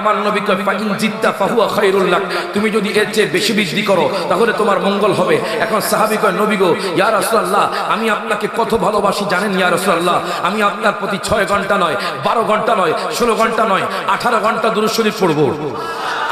আমার নবী কয় ফাইন তুমি যদি এর চেয়ে বেশি বৃদ্ধি করো, তাহলে তোমার মঙ্গল হবে। এখন স্বাভাবিক কয়, নবী গো, ইয়া রাসূলুল্লাহ, আমি আপনাকে কত ভালোবাসি জানেন, ইয়া রাসূলুল্লাহ? আমি আপনার প্রতি 6 ঘণ্টা নয় 12 ঘণ্টা নয় 16 ঘণ্টা নয় 18 ঘণ্টা দুরূদ শরীফ পড়ব।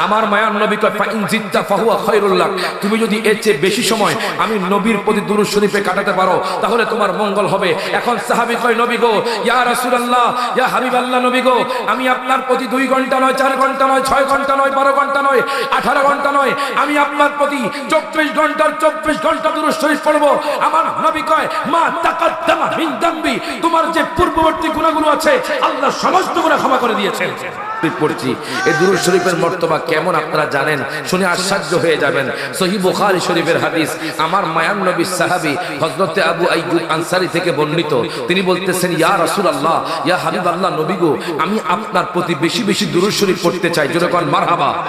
আমার মায়ার নবী কয়, ফাইন জিদ্দা ফাহুয়া খায়রুল্লাহ। তুমি যদি এর চেয়ে বেশি সময় আমি নবীর প্রতি দুরূদ শরীফে কাটাতে পারো, তাহলে তোমার মঙ্গল হবে। এখন সাহাবী কয়, নবী গো, ইয়া রাসূলুল্লাহ, ইয়া হাবিবাল্লাহ নবী গো, আমি আপনার প্রতি 2 ঘণ্টা নয়, চার ঘণ্টা নয়, ছয় ঘণ্টা নয়, বারো ঘণ্টা নয়, আঠারো ঘণ্টা নয়, আমি আপনার প্রতি চব্বিশ ঘণ্টার চব্বিশ ঘণ্টা দূর শরীফ পড়ব। আমার নবী কয়, মা তাকাদ্দামা মিন দাম্বি। তোমার যে পূর্ববর্তী গুণাগুলো আছে, আল্লাহ সমস্ত গুণা ক্ষমা করে দিয়েছেন। পড়ছি। এই দুরুদ শরীফের মর্তবা কেমন আপনারা জানেন? শুনে আশ্চর্য হয়ে যাবেন। সহি বুখারী শরীফের হাদিস। আমার মায়ান নবী সাহাবী হযরতে আবু আইয়ুব আনসারী থেকে বর্ণিত। তিনি বলতেছেন, ইয়া রাসূলুল্লাহ, ইয়া হাবিবাল্লাহ নবী গো, আমি আপনার প্রতি বেশি বেশি দুরুদ শরীফ পড়তে চাই। যেরকম মারহাবা।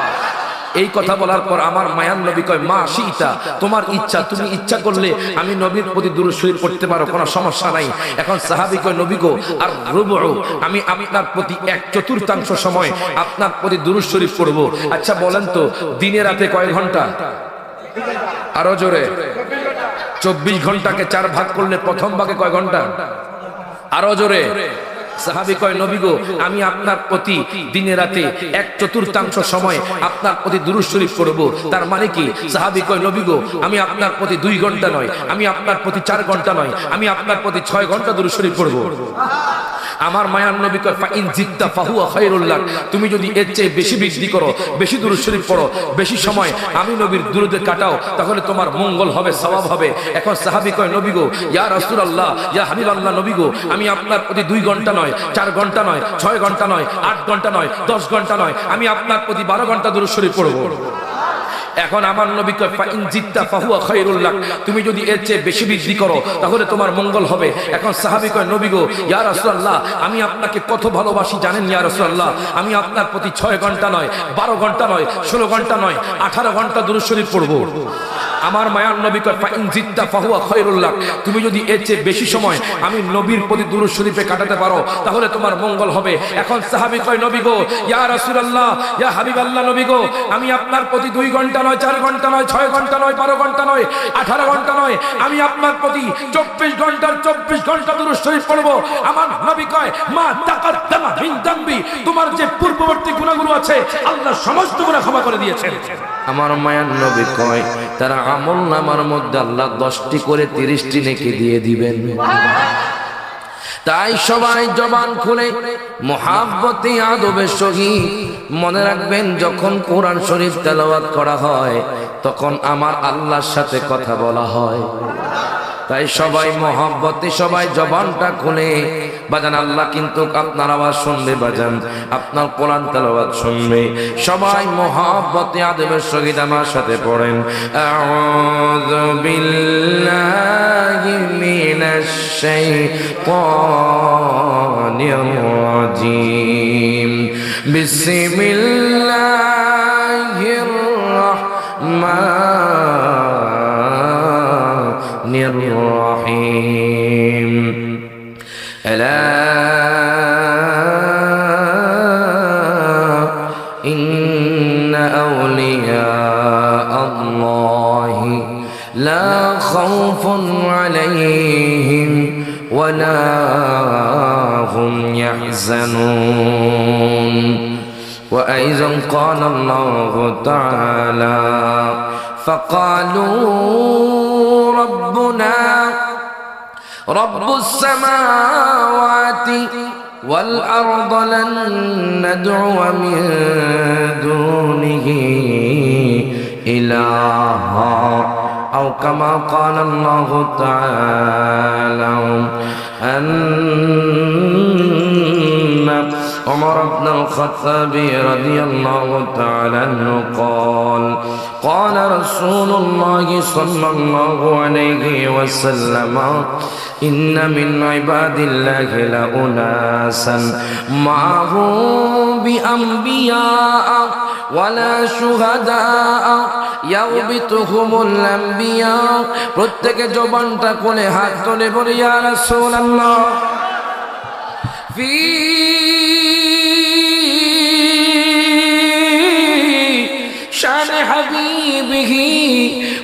এই কথা বলার পর আমার মায়ান নবী কয় মা সীতা তোমার ইচ্ছা তুমি ইচ্ছা করলে আমি নবীর প্রতি দূর শরীর করতে পারো কোনো সমস্যা নাই। এখন সাহাবি কয় নবী গো আর রুবু আমি আপনার প্রতি এক চতুর্থাংশ সময় আপনার প্রতি দুরুদ শরীফ করব আচ্ছা বলেন তো দিনে রাতে কয় ঘণ্টা? আরও জোরে। চব্বিশ ঘন্টাকে চার ভাগ করলে প্রথম ভাগে কয় ঘণ্টা? আরও জোরে। সাহাবি কয়, নবী গো, আমি আপনার প্রতি দিনে রাতে এক চতুর্থাংশ সময় আপনার প্রতি দুরুদ শরীফ পড়ব। তার মানে কি? সাহাবি কয়, নবী গো, আমি আপনার প্রতি দুই ঘণ্টা নয়, আমি আপনার প্রতি চার ঘণ্টা নয়, আমি আপনার প্রতি ছয় ঘণ্টা দুরুদ শরীফ করব আমার মায়ার নবী কয়, ফাইন জিদ্দা ফাহুয়া খায়রুল্লাহ। তুমি যদি এর চেয়ে বেশি বৃদ্ধি করো, বেশি দুরুদ শরীফ পড়ো, বেশি সময় আমি নবীর দুরুদে কাটাও, তাহলে তোমার মঙ্গল হবে, সওয়াব হবে। এখন সাহাবী কয়, নবী গো, ইয়া রাসূলুল্লাহ, ইয়া হাবিবাল্লাহ, নবী গো, আমি আপনার প্রতি দুই ঘণ্টা নয়, চার ঘণ্টা নয়, ছয় ঘণ্টা নয়, আট ঘণ্টা নয়, দশ ঘণ্টা নয়, আমি আপনার প্রতি বারো ঘণ্টা দুরুদ শরীফ পড়ব। এখন আমার নবী কয়, ফাইন জিদ্দা ফাহুয়া খায়রুল্লাহ তুমি যদি এর চেয়ে বেশি বৃদ্ধি করো, তাহলে তোমার মঙ্গল হবে। এখন সাহাবী কয়, নবী গো, ইয়া রাসূলুল্লাহ, আমি আপনাকে কত ভালোবাসি জানেন ইয়া রাসূলুল্লাহ? আমি আপনার প্রতি 6 ঘণ্টা নয় 12 ঘণ্টা নয় 16 ঘণ্টা নয় 18 ঘণ্টা দুরূদ শরীফ পড়ব। আমার মায়ার নবী কয় ফাইন জিদ্দা ফাহুয়া খায়রুল্লাহ। তুমি যদি এর চেয়ে বেশি সময় আমি নবীর প্রতি দুরূদ শরীফে কাটাতে পারো, তাহলে তোমার মঙ্গল হবে। এখন সাহাবী কয়, নবী গো, ইয়া রাসূলুল্লাহ, ইয়া হাবিবাল্লাহ নবী গো, আমি আপনার প্রতি 2 ঘণ্টা নয়, চার ঘণ্টা নয়, ছয় ঘণ্টা নয়, বারো ঘণ্টা নয়, আঠারো ঘণ্টা নয়, আমি আপনার প্রতি চব্বিশ ঘণ্টার চব্বিশ ঘণ্টা দূর শরীফ পড়ব। আমার নবী কয়, মা তাকাদ্দামা মিন দাম্বি, তোমার যে পূর্ববর্তী গুণাগুলো আছে, আল্লাহ সমস্ত গুণা ক্ষমা করে দিয়েছেন। আমার মায়ার নবী কয়, তারা আমল নামার মধ্যে আল্লাহ দশটি করে তিরিশটি নেকি দিয়ে দিবেন। তাই সবাই জবান খুলে, মহাব্বতে আদবের সহিত মনে রাখবেন, যখন কোরআন শরীফ তেলাওয়াত করা হয়, তখন আমার আল্লাহর সাথে কথা বলা হয়। তাই সবাই মহাব্বতে সবাই জবানটা খুলে। বাজান, আল্লাহ কিন্তু আপনার আওয়াজ শুনবে, বাজান। আপনার কোরআন তেলাওয়াত শুনবে। সবাই মহাব্বতে আদবের সহিত আমার সাথে পড়েন। বিল্লাহি মিনাশ শাইতানির রাজিম। বিসমিল্লাহির রাহমানির إن أولياء الله لا خوف عليهم ولا هم يحزنون. وأيضا قال الله تعالى فقالوا ربنا رب السماوات والأرض لن ندعو من دونه إلها أو كما قال الله تعالى أن عمر بن الخطاب رضي الله تعالى عنه قال قال رسول الله صلى الله عليه وسلم إن من عباد الله لأناسا معه بأنبياء ولا شهداء ইয়াউবিতুহুমুল আম্বিয়া প্রত্যেকে জবানটা কোলে হাত তুলে বলে ইয়া রাসূলুল্লাহ ফি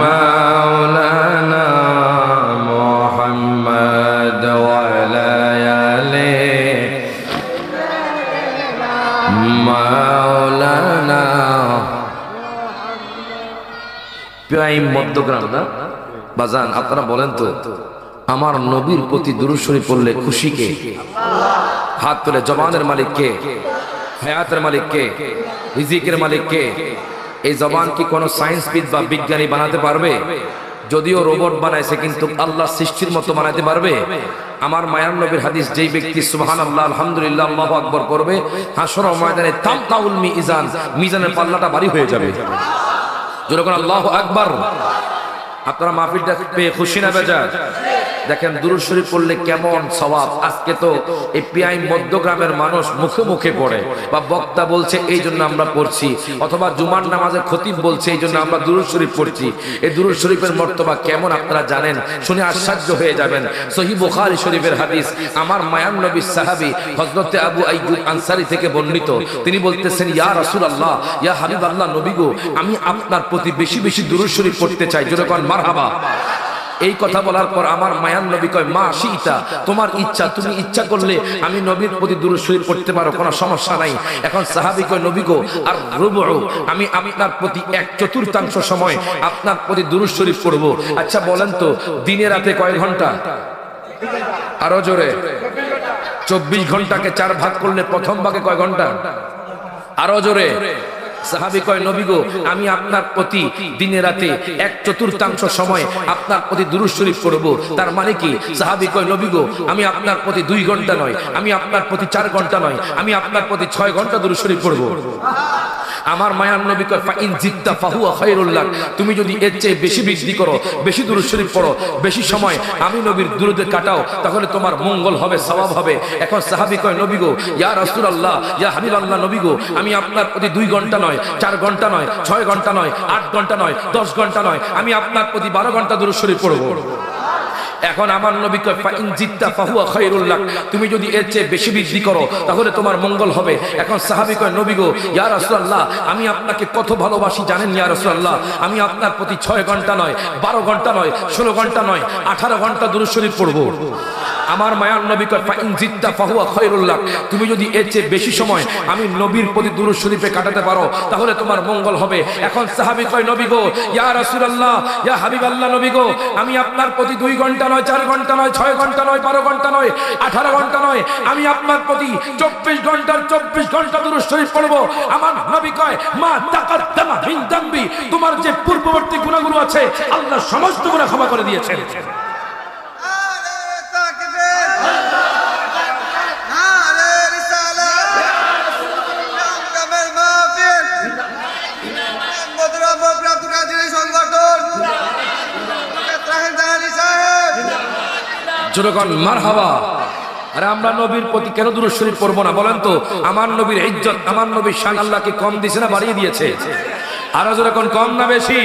مولانا محمد وعلى آله মাওলানা প্রায় মধ্যগ্রাম না বাজান আপনারা বলেন তো আমার নবীর প্রতি দুরুশ্বরী পড়লে খুশি কে হাত তুলে জবানের মালিক কে হায়াতের মালিক কে রিজিকের মালিক কে এই জবান কি কোনো সায়েন্সবিদ বা বিজ্ঞানী বানাতে পারবে? যদিও রোবট বানাইছে, কিন্তু আল্লাহ সৃষ্টির মতো বানাতে পারবে? আমার মায়ার নবীর হাদিস, যেই ব্যক্তি সুবহান আল্লাহ আলহামদুলিল্লাহ, আল্লাহ আকবর করবে হাসর ময়দানে তাম তাউল মিজান, মিজানের পাল্লাটা ভারী হয়ে যাবে। যেরকম আল্লাহ আকবর। আপনারা মাহফিলটা পেয়ে খুশি না বেজার? দেখেন দুরুদ শরীফ পড়লে কেমন স্বভাব আজকে তো এই পিআই মধ্যগ্রামের মানুষ মুখে মুখে পড়ে বা বক্তা বলছে, এই জন্য আমরা পড়ছি। অথবা জুমার নামাজের খতিব বলছে, এই জন্য আমরা দুরুদ শরীফ পড়ছি। এই দুরুদ শরীফের মর্তবা কেমন আপনারা জানেন? শুনে আশ্চর্য হয়ে যাবেন। সহি বুখারী শরীফের হাদিস, আমার মায়ান নবী সাহাবী হযরতে আবু আইয়ুব আনসারী থেকে বর্ণিত। তিনি বলতেছেন, ইয়া রাসূলুল্লাহ, ইয়া হাবিবাল্লাহ নবী গো, আমি আপনার প্রতি বেশি বেশি দুরুদ শরীফ পড়তে চাই। যেরকম মারহাবা। এই কথা বলার পর আমার মায়ান নবী কয় মা সীতা তোমার ইচ্ছা তুমি ইচ্ছা করলে আমি নবীর প্রতি দূর শরীর করতে পারো কোনো সমস্যা নাই। এখন সাহাবি কয় নবী গো আর রুবু আমি আপনার প্রতি এক চতুর্থাংশ সময় আপনার প্রতি দূর শরীফ করব আচ্ছা বলেন তো দিনে রাতে কয় ঘণ্টা? আরও জোরে। চব্বিশ ঘন্টাকে চার ভাগ করলে প্রথম ভাগে কয় ঘণ্টা? আরও জোরে। সাহাবি কয়, নবী গো, আমি আপনার প্রতি দিনে রাতে এক চতুর্থাংশ সময় আপনার প্রতি দুরুদ শরীফ পড়ব। তার মানে কি? সাহাবি কয়, নবী গো, আমি আপনার প্রতি দুই ঘণ্টা নয়, আমি আপনার প্রতি চার ঘণ্টা নয়, আমি আপনার প্রতি ছয় ঘণ্টা দুরুদ শরীফ পড়ব। আমার মায়ার নবী কয়, ফাইন জিদ্দা ফাহুয়া খায়রুল্লাহ তুমি যদি এর চেয়ে বেশি বৃদ্ধি করো, বেশি দুরুদ শরীফ পড়ো, বেশি সময় আমি নবীর দুরুদে কাটাও, তাহলে তোমার মঙ্গল হবে, সওয়াব হবে। এখন সাহাবি কয়, নবী গো, ইয়া রাসূলুল্লাহ, ইয়া হাবিবাল্লাহ, নবী গো, আমি আপনার প্রতি দুই ঘণ্টা নয়, চার ঘণ্টা নয়, ছয় ঘণ্টা নয়, আট ঘণ্টা নয়, দশ ঘণ্টা নয়, আমি আপনার প্রতি বারো ঘণ্টা দুরুদ শরীফ পড়ব। এখন আমার নবী কয় জিত্তা ফাহুয়া খায়রুল্লাহ তুমি যদি এর চেয়ে বেশি বৃদ্ধি করো, তাহলে তোমার মঙ্গল হবে। এখন সাহাবী কয়, নবী গো, ইয়া রাসূলুল্লাহ, আমি আপনাকে কত ভালোবাসি জানেন ইয়া রাসূলুল্লাহ? আমি আপনার প্রতি ছয় ঘণ্টা নয়, বারো ঘণ্টা নয়, ষোলো ঘণ্টা নয়, আঠারো ঘণ্টা দুরূদ শরীফ পড়ব। আমার মায়ার নবী ফাইন জিদ্দা ফাহুয়া খায়রুল্লাহ। তুমি যদি এর চেয়ে বেশি সময় আমি নবীর প্রতি দুরূদ শরীফে কাটাতে পারো, তাহলে তোমার মঙ্গল হবে। এখন সাহাবী কয়, নবী গো, ইয়া রাসূলুল্লাহ, ইয়া হাবিবাল্লাহ নবী গো, আমি আপনার প্রতি দুই ঘণ্টা নয়, চার ঘণ্টা নয়, ছয় ঘণ্টা নয়, বারো ঘণ্টা নয়, আঠারো ঘণ্টা নয়, আমি আপনার প্রতি চব্বিশ ঘণ্টার চব্বিশ ঘণ্টা দূর শরীফ পড়ব। আমার নবী কয়, মা তাকাদ্দামা মিন দাম্বি। তোমার যে পূর্ববর্তী গুণাগুলো আছে, আল্লাহ সমস্ত গুণা ক্ষমা করে দিয়েছেন। জোরগণ হাওয়া আরে আমরা নবীর প্রতি কেন দূর শরীর পড়ব না? বলেন তো, আমার নবীর ইজ্জত, আমার নবীর শান আল্লাহকে কম দিছে না বাড়িয়ে দিয়েছে? আরও যেরকম কম না বেশি?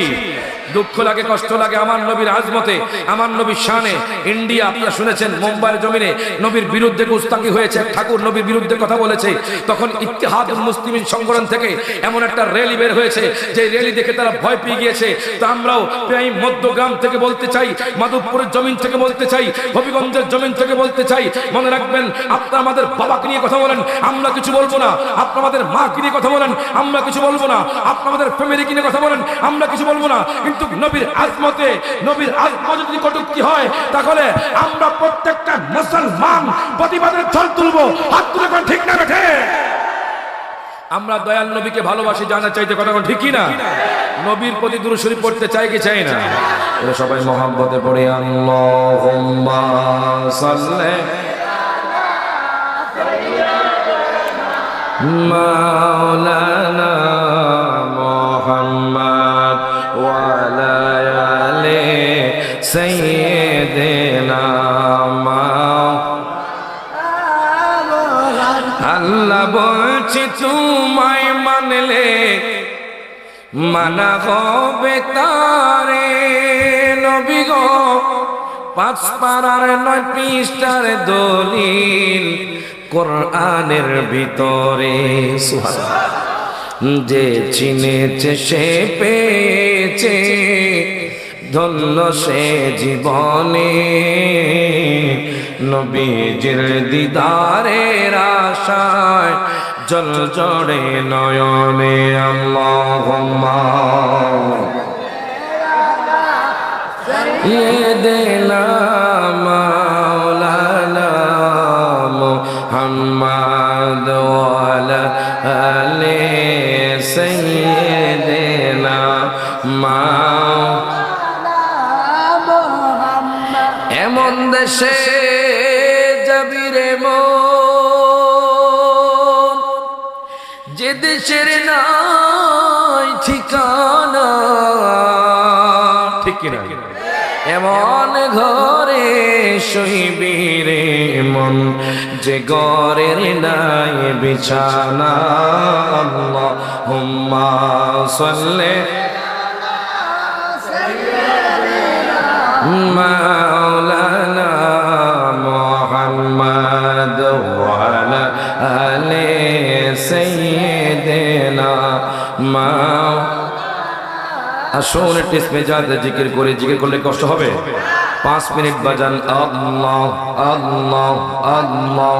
দুঃখ লাগে, কষ্ট লাগে আমার নবীর আজমতে, আমার নবীর শানে। ইন্ডিয়া, আপনারা শুনেছেন, মুম্বাইয়ের জমিনে নবীর বিরুদ্ধে গুস্তাকি হয়েছে, ঠাকুর নবীর বিরুদ্ধে কথা বলেছে। তখন ইতিহাদুল মুসলিমিন সংগঠন থেকে এমন একটা র্যালি বের হয়েছে, যে র্যালি দেখে তারা ভয় পেয়ে গিয়েছে। তো আমরাও প্রায় মধ্যগ্রাম থেকে বলতে চাই, মাধবপুরের জমিন থেকে বলতে চাই, হবিগঞ্জের জমিন থেকে বলতে চাই। মনে রাখবেন, আপনারা আমাদের বাবাকে নিয়ে কথা বলেন, আমরা কিছু বলব না। আপনারা আমাদের মাকে নিয়ে কথা বলেন, আমরা কিছু বলব না। আপনারা আমাদের ফ্যামিলিকে নিয়ে কথা বলেন, আমরা কিছু বলব না। কটুক নবীর আজমতে, নবীর আজম যদি কটুক কি হয়, তাহলে আমরা প্রত্যেকটা মুসলমান প্রতিবাদের ছল তুলবো, হাত তুলে ঠিক না বেঠে? আমরা দয়াল নবীকে ভালোবাসি জানা চাইতে কথা ঠিক ঠিকই না? নবীর প্রতি দূর পড়তে চাই কি চাই না? এটা সবাই মোহাম্মতে পড়ে, আল্লাহুম্মা সাল্লি মাওলানা মুহাম্মদ আলে সৈয়দেনা আল্লাহ বলছি, তোমায় মানলে মানা হবে তারে নবী গো। পাঁচ পাড়ার নয় পৃষ্ঠার দলিল কোরআনের ভিতরে। সুবহানাল্লাহ। যে চিনেছে সে পেয়েছে, ধন্য সে জীবনে। নবীজির দিদারের আশায় জল জড়ে নয়নে আল্লাহুম্মা। ये দেশে যাবি রে যে দেশের নাই ঠিকানা ঠিক এমন ঘরে শৈবি মন যে গরের নাই বিছানা। আল্লাহ হুম্মা সাল্লে মা মা আসুন একটি স্মেজাতে জিকির করে, জিকির করলে কষ্ট হবে? পাঁচ মিনিট বাজান, আল্লাহ আল্লাহ আল্লাহ।